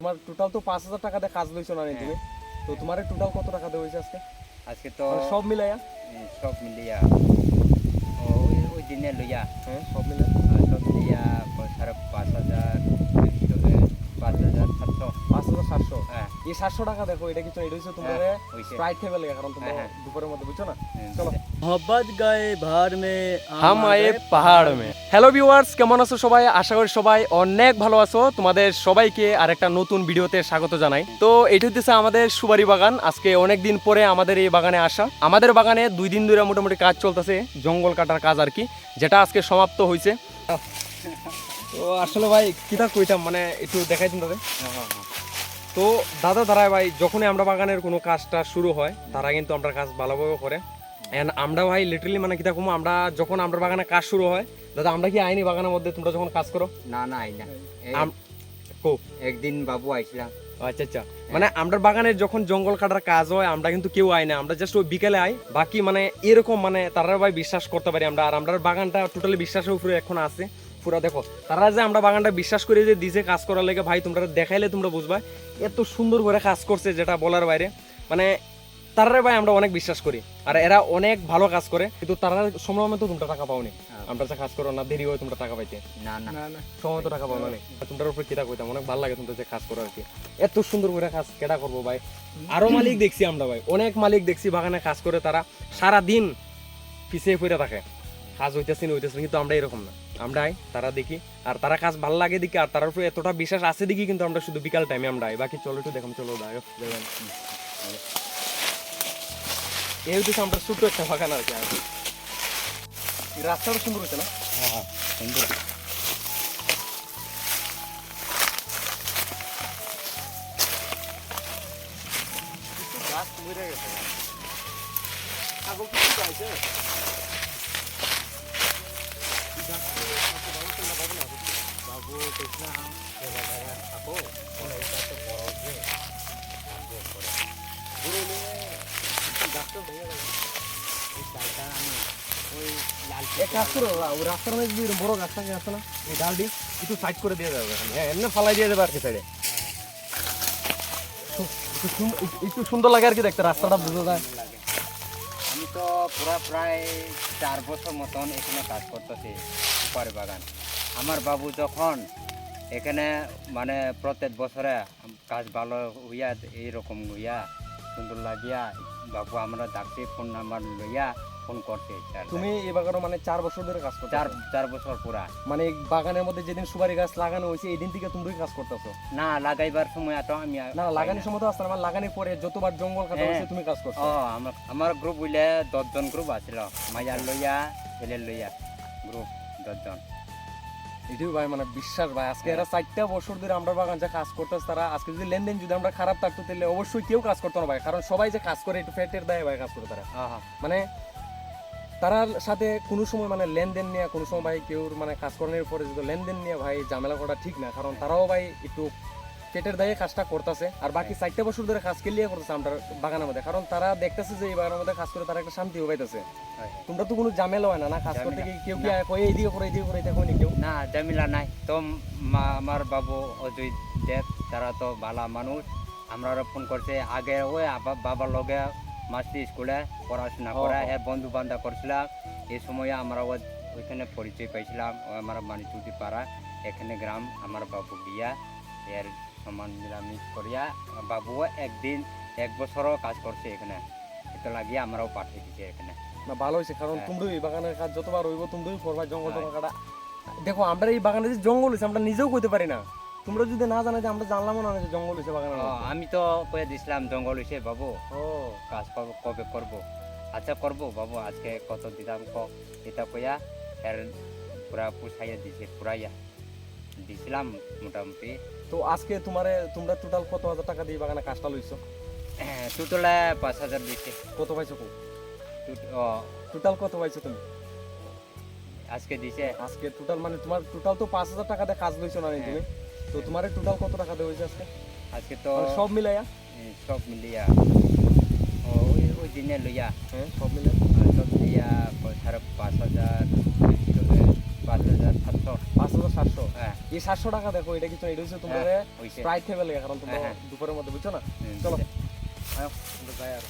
তোমার টোটাল তো পাঁচ হাজার টাকা দিয়ে কাজ লইছো না তুমি? তো তোমার টোটাল কত টাকা দেওয়া হয়েছে আজকে? আজকে তো মানে সব মিলাইয়া? সব মিলিয়া। ও, ওই দিনে লইয়া। হ্যাঁ সব মিলে আহ, সব মিলিয়া প- সাড়ে পাঁচ হাজার তবে পাঁচ হাজার সাতশো পাঁচ হাজার সাতশো হ্যাঁ এই সাতশো টাকা দেখো এটা কিছু এটা হচ্ছে তোমার? স্প্রাইট খেয়ে ফেলে কারণ তোমার দুপুরের মধ্যে বুঝছ না? হ্যাঁ, চলো। মোহাম্মদ গায়ে ভার মে হাম আয়ে পাহাড় মে। হ্যালো ভিউয়ার্স কেমন আছো সবাই? আশা করি সবাই অনেক ভালো আছো। তোমাদের সবাইকে আরেকটা নতুন ভিডিওতে স্বাগত জানাই। তো এটি হচ্ছে আমাদের সুবারি বাগান। আজকে অনেক দিন পরে আমাদের এই বাগানে আসা। আমাদের বাগানে দুই দিন ধরে মোটামুটি কাজ চলতেছে জঙ্গল কাটার কাজ আর কি যেটা আজকে সমাপ্ত হয়েছে তো আসলে ভাই কিতা কইতাম মানে একটু দেখাই দিন তবে তো দাদা দাঁড়ায় ভাই যখনই আমরা বাগানের কোনো কাজটা শুরু হয় তারা কিন্তু আমরা কাজ ভালোভাবে করে। এন্ড আমরা ভাই লিটারালি মানে কিতা কমো আমরা যখন আমরা বাগানে কাজ শুরু হয় দাদা আমরা কি আইনি বাগানের মধ্যে তোমরা যখন কাজ করো? না না আই না। কো? একদিন বাবু আইছিলাম। আচ্ছা আচ্ছা। মানে আমরা বাগানের যখন জঙ্গল কাটার কাজ হয় আমরা কিন্তু কেউ আই না। আমরা জাস্ট ওই বিকেলে আই। বাকি মানে এরকম মানে তারা ভাই বিশ্বাস করতে পারি আমরা। আর আমরা বাগানটা টোটালি বিশ্বাসের উপরে এখন আছে। পুরা দেখো তারা যে আমরা বাগানটা বিশ্বাস করে যে দিছে কাজ করার লেগে ভাই তোমরা দেখাইলে তোমরা বুঝবা এত সুন্দর করে কাজ করছে যেটা বলার বাইরে। মানে তারা ভাই আমরা অনেক বিশ্বাস করি আর এরা অনেক ভালো কাজ করে কিন্তু তারা সময় মতো তোমরা টাকা পাওনি। আমরা যে কাজ করো না দেরি হয় তোমরা টাকা পাইতে। না না। সময় মতো টাকা পাও না নেই উপরে কিতা কইতাম অনেক ভালো লাগে তোমরা যে কাজ করো আর কি। এত সুন্দর করে কাজ কেডা করব ভাই? আরও মালিক দেখছি আমরা ভাই অনেক মালিক দেখছি বাগানে কাজ করে তারা সারা দিন পিছিয়ে পড়ে থাকে। কাজ হইতেছে না হইতেছে কিন্তু আমরা এরকম না। আমরা আই তারা দেখি। আর তারা কাজ ভালো লাগে দেখি আর তার উপরে এতটা বিশ্বাস আছে দেখি কিন্তু আমরা শুধু বিকাল টাইমে আমরা আই বাকি চলো একটু দেখুন চলো দেখেন এই হইতেছে আমরা ছোট্ট একটা বাগান আর কি আর রাস্তাটা সুন্দর হচ্ছে না? হ্যাঁ, সুন্দর। গাছ মরে গেছে। কিছু চাইছে আছে না একটু সাইড করে দিয়ে যাবে হ্যাঁ ফালাই দিয়ে যাবে আর কি একটু সুন্দর লাগে আর কি দেখতে রাস্তাটা বুঝা যায় তো পুরা প্রায় চার বছর মতন এখানে কাজ করতেছি সুপারি বাগান। আমার বাবু যখন এখানে মানে প্রত্যেক বছরে কাজ ভালো হইয়া, এইরকম হইয়া, সুন্দর লাগিয়া বাবু আমরা ডাকতে ফোন নাম্বার লইয়া ফোন করতে তুমি এই বাগানে মানে চার বছর ধরে কাজ করছ চার চার বছর পুরা। মানে বাগানের মধ্যে যেদিন সুপারি গাছ লাগানো হয়েছে এই দিন থেকে তুমি কাজ করতেছো? না লাগাইবার সময় এত আমি না লাগানোর সময় তো আসতে না, আমার লাগানোর পরে যতবার জঙ্গল কাটা হ্যাঁ। হয়েছে তুমি কাজ করছ। ও আমার আমার গ্রুপ বুঝলে দশজন গ্রুপ আছিল মাইয়ার লইয়া ছেলের লইয়া গ্রুপ দশজন। এটাই ভাই মানে বিশ্বাস ভাই। আজকে এরা চারটা বছর ধরে আমরা বাগান যা কাজ করতেছে তারা আজকে যদি লেনদেন যদি আমরা খারাপ থাকতো তাহলে অবশ্যই কেউ কাজ করতো না ভাই। কারণ সবাই যে কাজ করে একটু ফ্যাটের দায় ভাই কাজ করে তারা। মানে তারার সাথে কোনো সময় মানে লেনদেন নিয়ে কোনো সময় ভাই কেউ মানে কাজ করানোর পরে যদি লেনদেন নিয়ে ভাই ঝামেলা করা ঠিক না কারণ তারাও ভাই একটু পেটের দায়ে কাজটা করতেছে আর বাকি চারটা বছর ধরে কাজ কেলিয়ে করতেছে আমরা বাগানের মধ্যে। কারণ তারা দেখতেছে যে এই বাগানের মধ্যে কাজ করে তারা একটা শান্তি পাইতেছে। তোমরা তো কোনো ঝামেলা হয় না না কাজ করতে গিয়ে কেউ কি কয় এইদিকে করে এইদিকে করে এটা কয়নি কেউ? না জামিলা নাই। তো মা- আমার বাবু অজয় দেব তারা তো ভালো মানুষ। আমরা ফোন করছে আগে ওই বাবার লগে মাস্তি স্কুলে পড়াশোনা করে। এর বন্ধু বান্ধব করছিলাম এই সময় আমরা ওইখানে পরিচয় পাইছিলাম আমার মানিচুটি পাড়া এখানে গ্রাম আমার বাবু বিয়া। এর সমান মিলামিশ করিয়া বাবু একদিন এক বছরও কাজ করছে এখানে। এটা লাগিয়ে আমরাও পাঠিয়ে দিচ্ছি এখানে। না ভালো হয়েছে কারণ তুমি এই বাগানের কাজ যতবার হইব তুমি করবা জঙ্গল হ্যাঁ। টঙ্গল কাটা দেখো আমরা এই বাগানে যে জঙ্গল হয়েছে আমরা নিজেও কইতে পারি না। তোমরা যদি না জানো যে আমরা জানলামও না যে জঙ্গল হয়েছে বাগানে আমি তো কয়ে দিছিলাম জঙ্গল হয়েছে বাবু। ও। কাজ করব কবে করব? আচ্ছা করব বাবু আজকে কত দিতাম ক? এটা কইয়া এর পুরা পুষাইয়া দিছে পুরাইয়া। দিছিলাম মোটামুটি। তো আজকে তোমারে তোমরা টোটাল কত হাজার টাকা দিয়ে বাগানে কাজটা লইছো? টুটলে পাঁচ হাজার দিছে। কত পাইছো টোটাল কত পাইছো তুমি? আজকে দিছে। আজকে টোটাল মানে তোমার টোটাল তো পাঁচ হাজার টাকা দিয়ে কাজ লইছো না হ্যাঁ। তুমি? তো তোমার টোটাল কত টাকা দেওয়া হয়েছে আজকে? আজকে তো মানে সব মিলাইয়া? সব মিলিয়া। ওই ওই দিনে লইয়া। হ্যাঁ সব মিলে আহ, সব মিলিয়া সাড়ে পাঁচ হাজার পাঁচ হাজার সাতশো। সাতশো। হ্যাঁ। এই সাতশো টাকা দেখো এটা কিছু এটা হচ্ছে তোমার প্রায় খেয়ে ফেলে কারণ তোমরা হ্যাঁ, হ্যাঁ। দুপুরের মধ্যে বুঝছ না? চলো। যাই আর।